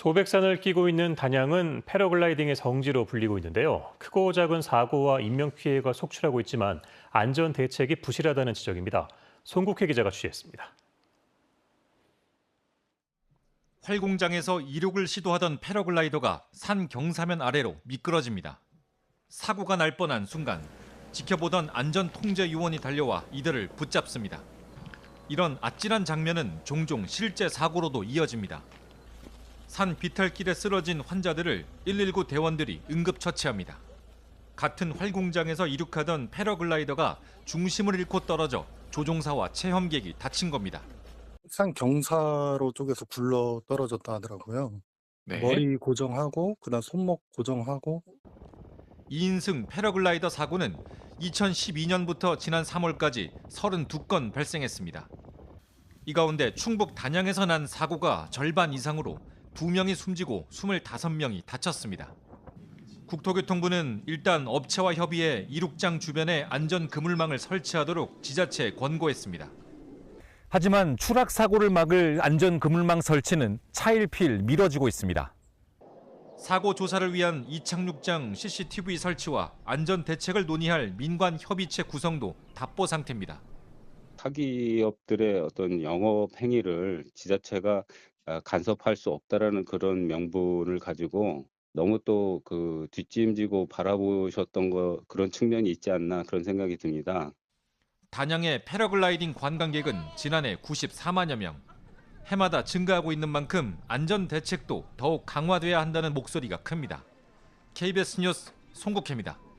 소백산을 끼고 있는 단양은 패러글라이딩의 성지로 불리고 있는데요. 크고 작은 사고와 인명피해가 속출하고 있지만 안전 대책이 부실하다는 지적입니다. 송국혜 기자가 취재했습니다. 활공장에서 이륙을 시도하던 패러글라이더가 산 경사면 아래로 미끄러집니다. 사고가 날 뻔한 순간 지켜보던 안전 통제 요원이 달려와 이들을 붙잡습니다. 이런 아찔한 장면은 종종 실제 사고로도 이어집니다. 산 비탈길에 쓰러진 환자들을 119 대원들이 응급 처치합니다. 같은 활공장에서 이륙하던 패러글라이더가 중심을 잃고 떨어져 조종사와 체험객이 다친 겁니다. 산 경사로 쪽에서 굴러 떨어졌다 하더라고요. 네. 머리 고정하고 그다음 손목 고정하고 2인승 패러글라이더 사고는 2012년부터 지난 3월까지 32건 발생했습니다. 이 가운데 충북 단양에서 난 사고가 절반 이상으로 2명이 숨지고 25명이 다쳤습니다. 국토교통부는 일단 업체와 협의해 이륙장 주변에 안전 그물망을 설치하도록 지자체에 권고했습니다. 하지만 추락 사고를 막을 안전 그물망 설치는 차일피일 미뤄지고 있습니다. 사고 조사를 위한 이착륙장 CCTV 설치와 안전 대책을 논의할 민관 협의체 구성도 답보 상태입니다. 사기업들의 어떤 영업 행위를 지자체가 아, 간섭할 수 없다라는 그런 명분을 가지고 너무 또 그 뒷짐지고 바라보셨던 거 그런 측면이 있지 않나 그런 생각이 듭니다. 단양의 패러글라이딩 관광객은 지난해 94만여 명. 해마다 증가하고 있는 만큼 안전 대책도 더욱 강화돼야 한다는 목소리가 큽니다. KBS 뉴스 송국혜입니다.